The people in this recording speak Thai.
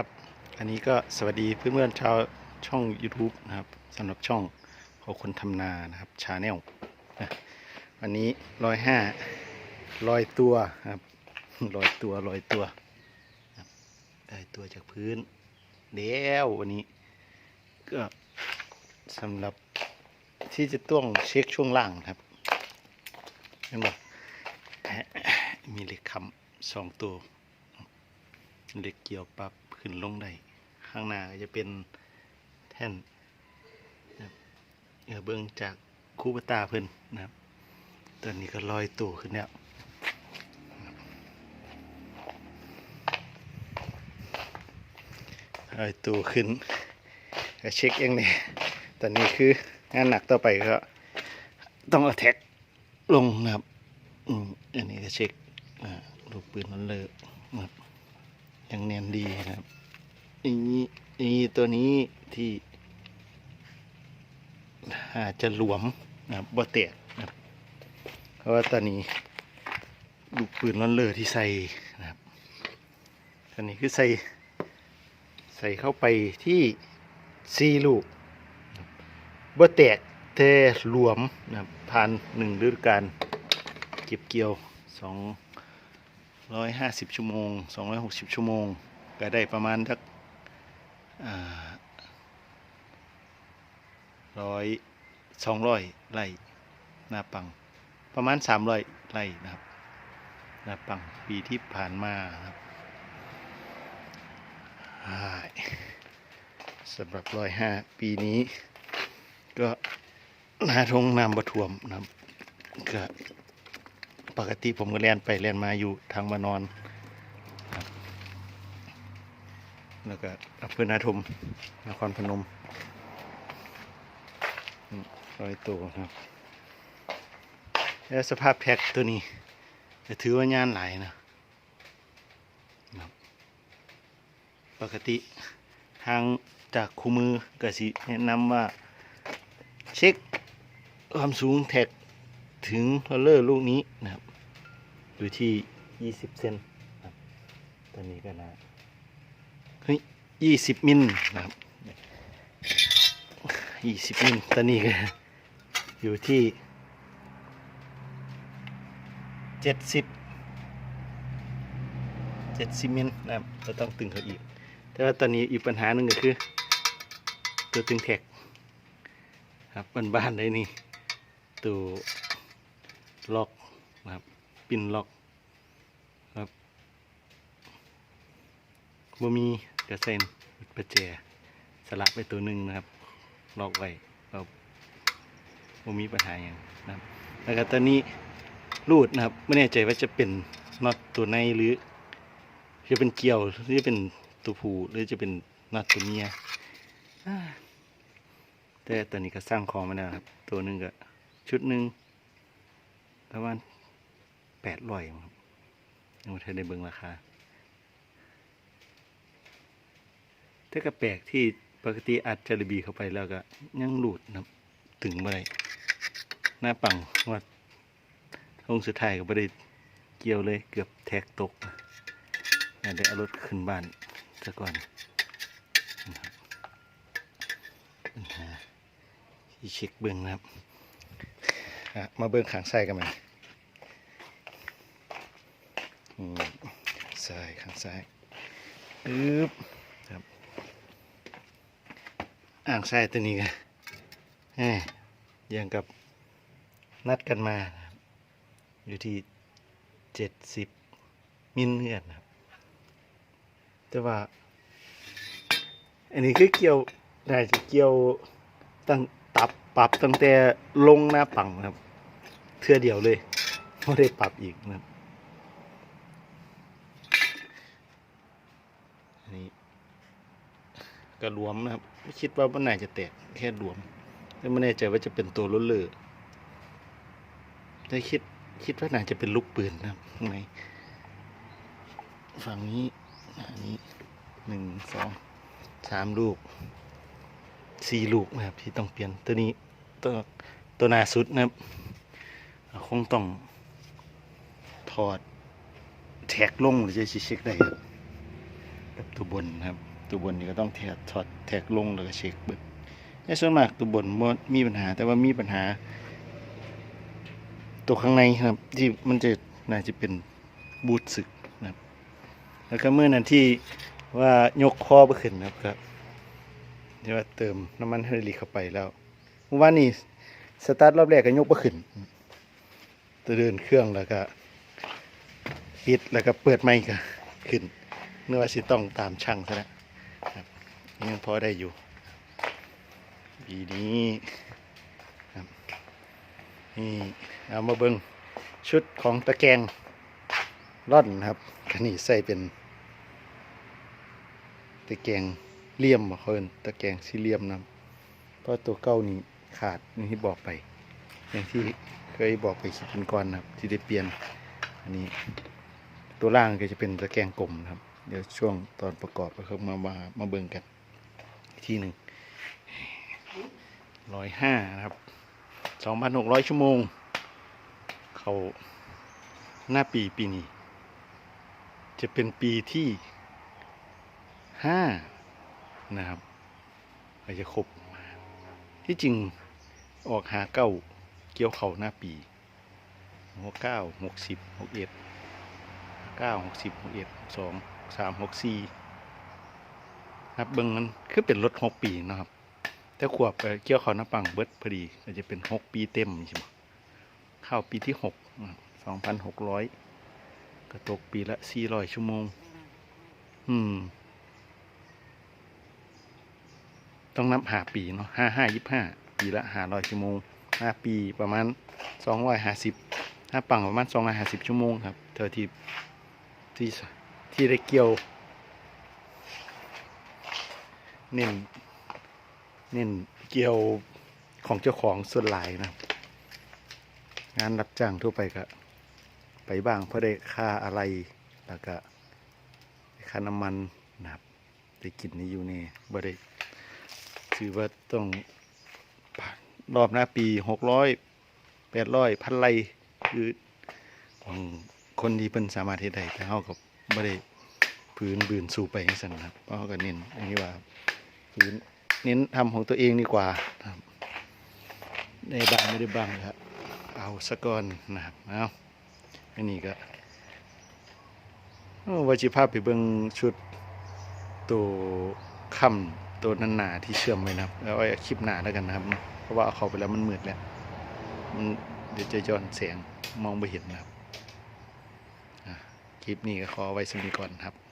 ครับ อันนี้ก็สวัสดีเพื่อนๆชาวช่อง YouTube นะครับสำหรับช่องของคนทำนานะครับชาแนลวันนี้ร้อยห้าร้อยตัวครับร้อยตัวร้อยตัวได้ตัวจากพื้นแล้ววันนี้ ก็สำหรับที่จะต้องเช็คช่วงล่างครับเห็นบ่มีเหล็กคำสองตัว เหล็กเกี่ยวปรับขึ้นลงได้ข้างหน้าจะเป็นแท่นนะเออเบื้องจากคูปตาเพิ่นนะครับ ตอนนี้ก็ลอยตัวขึ้นแล้วลอยตัวขึ้นก็เช็คเองเลยตอนนี้คืองานหนักต่อไปก็ต้องเอาแท็กลงนะครับอืมอันนี้ก็เช็คอ่าลูกปืนมันเลิกนะครับ ยังเนียนดีนะครับอีนี้อีตัวนี้ที่อาจจะหลวมนะครับบ่แตกนะครับเพราะว่าตอนนี้ลูกปืนล้อนเลอที่ใส่นะครับตอนนี้คือใส่ใส่เข้าไปที่ซีลูกนะครับบ่แตกแต่หลวมนะครับผ่านหนึ่งฤดูกาลเก็บเกี่ยวสอง ร้อยห้าสิบชั่วโมงสองร้อยหกสิบชั่วโมง ก็ได้ประมาณสักร้อยสองร้อยไร่นาปัง ประมาณสามร้อยไร่นะครับนาปังปีที่ผ่านมานะครับสำหรับร้อยห้าปีนี้ ก็นาทงน้ำบะทวมนะครับก็ ปกติผมก็เรียนไปเรียนมาอยู่ทางมานอน แล้วก็อำเภอนาทมนครพนมร้อยตัวครับแล้วสภาพแพ็คตัวนี้จะถือว่างานหลายนะปกติทางจากคู่มือก็สิแนะนำว่า เช็คความสูงแท็กถึงรลเลอร์ลูกนี้นะครับ อยู่ที่ 20 เซนครับตอนนี้ก็นะเฮ้ย20มิลนะครับ20มิลตอนนี้ก็อยู่ที่70 70มิลนะครับเราต้องตึงเขาอีก แต่ว่าตอนนี้อีกปัญหาหนึ่งก็คือ ตัวตึงแท็กครับบ้านๆได้นี่ตัวล็อกนะครับ ปินล็อกครับบ่มีกระเซ็นประแจสลักไปตัวหนึ่งนะครับ ล็อกไว้ครับบ่มีปัญหาอย่างนะครับแล้วก็ตอนนี้รูดนะครับไม่แน่ใจว่าจะเป็นน็อตตัวในหรือ จะเป็นเกลียวหรือจะเป็นตัวผูหรือจะเป็นน็อตตัวเมียแต่ตอนนี้ก็สร้างของมาแล้วครับ ตัวหนึ่งก็ชุดหนึ่งประมาณ แปดร้อยครับยังไม่ทันได้เบิ่งราคาแต่ก็แปลกที่ปกติอัดจาระบีเข้าไปแล้วก็ ยังหลุดนะถึงเมื่อไรหน้าปังว่าองค์สุดท้ายก็ไม่ได้เกี่ยวเลยเกือบแทกตกน่าได้เอารถขึ้นบ้านซะก่อนนะครับปัญหาที่เช็คเบื้องนะครับมาเบิ้องขางซ้กันไหมอืม ซ้ายข้างซ้ายอึ๊บครับอ่างซ้ายตัวนี้กันแหมยังกับนัดกันมานะครับอยู่ที่เจ็ดสิบมิลเงื่อนนะครับ แต่ว่า อันนี้คือเกี่ยวน่าจะเกี่ยวตั้งตับปรับตั้งแต่ลงหน้าปังนะครับ เทื่อเดียวเลยไม่ได้ปรับอีกนะครับ อันนี้ก็รวมนะครับ ไม่คิดว่ามันน่จะแตกแค่รวมแต่ไม่แน่ใจว่าจะเป็นตัวล้นเลอแต่คิดคิดว่าน่าจะเป็นลูกปืนนะครับข้างในฝั่งนี้อันนี้หนึ่งสองสามลูกสี่ลูกนะครับที่ต้องเปลี่ยนตัวนี้ตัวตัวนาสุดนะครับคงต้องถอดแท็กลงหรือจะเช็คได้ครับ ตัวบนนครับ ตัวบนนี่ก็ต้องแทกถอดแทกลงแล้วก็เช็คเบิดในส่วนมากตัวบนมีปัญหา แต่ว่ามีปัญหา ตัวข้างในครับ ที่มันจะน่าจะเป็นบูทสึกนะครับ แล้วก็เมื่อนั้นที่ว่ายกคอไปขึ้นนะครับครับที่ว่าเติมน้ำมันไฮดรลิกเข้าไปแล้วเมื่อวานนี้สตาร์ทรอบแรกก็ยกไปขึ้นเดินเครื่องแล้วก็ปิดแล้วก็เปิดไมค์ก็ขึ้น เนื่อสิต้องตามช่างซะแล้วยังพอได้อยู่ปีนี้ครับนี่เอามาเบิงชุดของตะแกรงร่อนนะครับคันนี้ใส่เป็น ตะแกรงเหลี่ยมบ่เขาเอิ้นตะแกรงสี่เหลี่ยมนะเพราะตัวเก้านี่ขาดอย่ที่บอกไป อย่างที่เคยบอกไปคลิปก่อนนะครับ ที่ได้เปลี่ยน อันนี้ ตัวล่างก็จะเป็นตะแกรงกลมครับ เดี๋ยวช่วงตอนประกอบก็เข้ามามามาเบิ่งกันอีกทีหนึ่งร้อยห้านะครับสองพันหกร้อยชั่วโมง เขาหน้าปีปีนี้ จะเป็นปีที่ห้านะครับก็จจะครบที่จริงออกหาเก้าเกี่ยวเข่าหน้าปีหกเก้าหกสิบหกเอ็ดเก้าหกสิบหกเอ็ดสอง สามหกสี่ครับเบิ้งมันคือเป็นรถหกปีนะครับ แต่ขวบเกี่ยวข่าหน้าปังเบิดพอดีก็จจะเป็นหกปีเต็มใช่ไหมเข้าปีที่หกสองพันหกร้อยก็ตกปีละสี่ร้อยชั่วโมง อืม ต้องนับหาปีเนาะห้าห้ายี่ห้าปีละห้าร้อยชั่วโมงห้าปีประมาณสองร้อยห้าสิบห้าปังประมาณสองร้อยห้าสิบชั่วโมงครับเท่าที่ที่ ที่ได้เกี่ยว เน้นเน้นเกี่ยวของเจ้าของส่วนหลายนะ งานรับจ้างทั่วไปก็ไปบ้างเพราะได้ค่าอะไรแล้วก็ค่าน้ำมันนะครับได้กินนี่อยู่นี่บ่ได้ถือว่าต้องรอบหน้าปีหกร้อยแปดร้อยพันไรคือของคนที่เป็นสามารถเฮ็ดได้แต่เขากับ ไม่ได้พื้นบืนสู่ไปให้สันนะครับเพราะก็เน้นอย่างนี้ว่าพื้นเน้นทำของตัวเองดีกว่าครับได้บ้างไม่ได้บ้างครับเอาสะก่อนนะครับเอาอันนี้ก็วาจิภาพไปเบิ่งชุดตัวคำตัวนันหนาที่เชื่อมไว้นะครับแล้วไว้คลิปหนาแล้วกันนะครับ เพราะว่าเอาเข้าไปแล้วมันมืดแล้วมันเดี๋ยวจะย้อนแสงมองไม่เห็นนะครับ คลิปนี้ก็ขอไว้สมีก่อนครับ